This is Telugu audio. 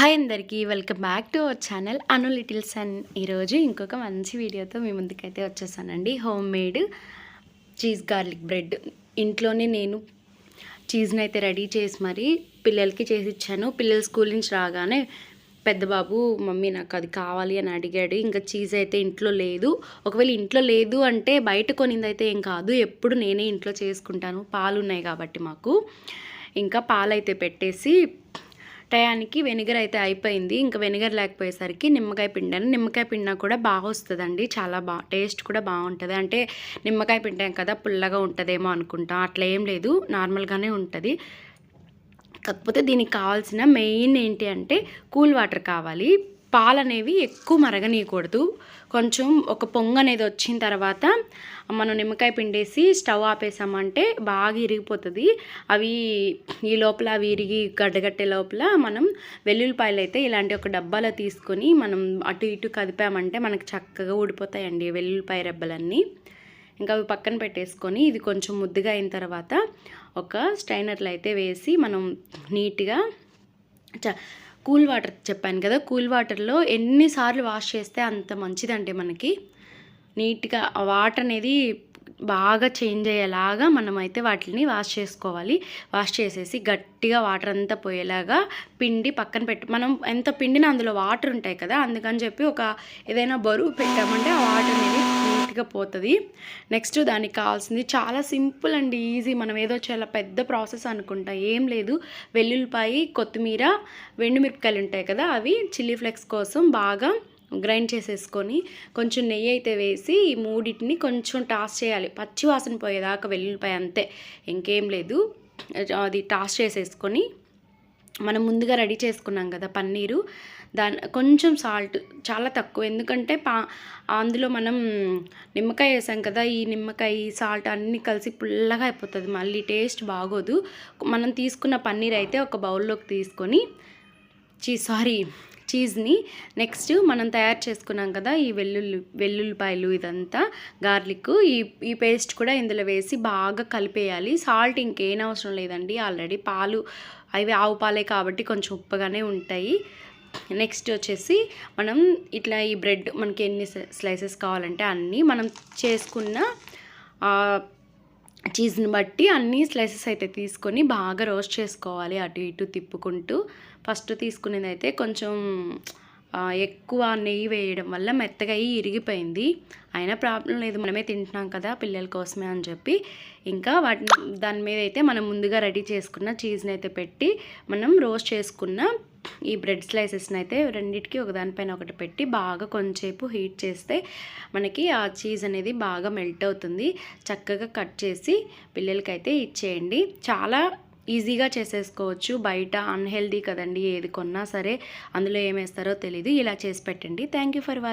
హాయ్ అందరికీ welcome back to our channel Anu littles and ఈరోజు ఇంకొక మంచి వీడియోతో మీ ముందుకైతే వచ్చేసానండి. Homemade cheese garlic bread. ఇంట్లోనే నేను చీజ్ని అయితే రెడీ చేసి మరి పిల్లలకి చేసి ఇచ్చాను. పిల్లలు స్కూల్ నుంచి రాగానే పెద్ద బాబు మమ్మీ నాకు అది కావాలి అని అడిగాడు. ఇంకా చీజ్ అయితే ఇంట్లో లేదు. ఒకవేళ ఇంట్లో లేదు అంటే బయట కొనింది అయితే ఏం కాదు. ఎప్పుడు నేనే ఇంట్లో చేసుకుంటాను. పాలు ఉన్నాయి కాబట్టి మాకు. ఇంకా పాలు అయితే పెట్టేసి టయానికి వెనిగర్ అయితే అయిపోయింది. ఇంకా వెనిగర్ లేకపోయేసరికి నిమ్మకాయ పిండాను. నిమ్మకాయ పిండినా కూడా బాగా వస్తుందండి చాలా బాగా టేస్ట్ కూడా బాగుంటుంది. అంటే నిమ్మకాయ పిండాం కదా పుల్లగా ఉంటుందేమో అనుకుంటాం. అట్లా ఏం లేదు. నార్మల్గానే ఉంటుంది. కాకపోతే దీనికి కావాల్సిన మెయిన్ ఏంటి అంటే కూల్ వాటర్ కావాలి. పాలు అనేవి ఎక్కువ మరగనీయకూడదు. కొంచెం ఒక పొంగ అనేది వచ్చిన తర్వాత మనం నిమ్మకాయ పిండేసి స్టవ్ ఆపేసామంటే బాగా ఇరిగిపోతుంది. అవి ఈ లోపల అవి ఇరిగి గడ్డగట్టే లోపల మనం వెల్లుల్లిపాయలు అయితే ఇలాంటి ఒక డబ్బాలో తీసుకొని మనం అటు ఇటు కదిపామంటే మనకు చక్కగా ఊడిపోతాయండి వెల్లుల్లిపాయ రెబ్బలన్నీ. ఇంకా అవి పక్కన పెట్టేసుకొని ఇది కొంచెం ముద్దుగా అయిన తర్వాత ఒక స్టైనర్లో అయితే వేసి మనం నీట్గా చ కూల్ వాటర్ చెప్పాను కదా కూల్ వాటర్లో ఎన్నిసార్లు వాష్ చేస్తే అంత మంచిదండి మనకి. నీట్గా వాటర్ అనేది బాగా చేంజ్ అయ్యేలాగా మనమైతే వాటిని వాష్ చేసుకోవాలి. వాష్ చేసేసి గట్టిగా వాటర్ అంతా పోయేలాగా పిండి పక్కన పెట్టి మనం ఎంత పిండిన అందులో వాటర్ ఉంటాయి కదా అందుకని చెప్పి ఒక ఏదైనా బరువు పెట్టామంటే ఆ వాటర్ అనేది నీట్గా పోతుంది. నెక్స్ట్ దానికి కావాల్సింది చాలా సింపుల్ అండి ఈజీ. మనం ఏదో చాలా పెద్ద ప్రాసెస్ అనుకుంటా ఏం లేదు. వెల్లుల్లిపాయి కొత్తిమీర వెండుమిరపకాయలు ఉంటాయి కదా అవి చిల్లీ ఫ్లెక్స్ కోసం బాగా గ్రైండ్ చేసేసుకొని కొంచెం నెయ్యి అయితే వేసి ఈ మూడింటిని కొంచెం టాస్ చేయాలి. పచ్చి వాసన పోయేదాకా వెల్లుల్లిపాయ అంతే. ఇంకేం లేదు. అది టాస్ చేసేసుకొని మనం ముందుగా రెడీ చేసుకున్నాం కదా పన్నీరు. దాని కొంచెం సాల్ట్ చాలా తక్కువ. ఎందుకంటే పా అందులో మనం నిమ్మకాయ వేసాం కదా ఈ నిమ్మకాయ సాల్ట్ అన్నీ కలిసి పుల్లగా అయిపోతుంది. మళ్ళీ టేస్ట్ బాగోదు. మనం తీసుకున్న పన్నీర్ అయితే ఒక బౌల్లోకి తీసుకొని చీ సారీ చీజ్ని నెక్స్ట్ మనం తయారు చేసుకున్నాం కదా ఈ వెల్లుల్లి వెల్లుల్లిపాయలు ఇదంతా గార్లిక్ ఈ ఈ పేస్ట్ కూడా ఇందులో వేసి బాగా కలిపేయాలి. సాల్ట్ ఇంకేం అవసరం లేదండి ఆల్రెడీ పాలు అవి ఆవు పాలే కాబట్టి కొంచెం ఉప్పగానే ఉంటాయి. నెక్స్ట్ వచ్చేసి మనం ఇట్లా ఈ బ్రెడ్ మనకి ఎన్ని స్లైసెస్ కావాలంటే అన్నీ మనం చేసుకున్న చీజ్ని బట్టి అన్ని స్లైసెస్ అయితే తీసుకొని బాగా రోస్ట్ చేసుకోవాలి అటు ఇటు తిప్పుకుంటూ. ఫస్ట్ తీసుకునేది అయితే కొంచెం ఎక్కువ నెయ్యి వేయడం వల్ల మెత్తగా అయ్యి ఇరిగిపోయింది. అయినా ప్రాబ్లం లేదు మనమే తింటున్నాం కదా పిల్లల కోసమే అని చెప్పి. ఇంకా వాటిని దాని మీద అయితే మనం ముందుగా రెడీ చేసుకున్న చీజ్ని అయితే పెట్టి మనం రోస్ట్ చేసుకున్న ఈ బ్రెడ్ స్లైసెస్ని అయితే రెండింటికి ఒకదానిపైన ఒకటి పెట్టి బాగా కొంచెంసేపు హీట్ చేస్తే మనకి ఆ చీజ్ అనేది బాగా మెల్ట్ అవుతుంది. చక్కగా కట్ చేసి పిల్లలకైతే ఇచ్చేయండి. చాలా ఈజీగా చేసేసుకోవచ్చు. బయట అన్హెల్దీ కదండి ఏది కొన్నా సరే అందులో ఏమేస్తారో తెలీదు. ఇలా చేసి పెట్టండి. Thank you for watching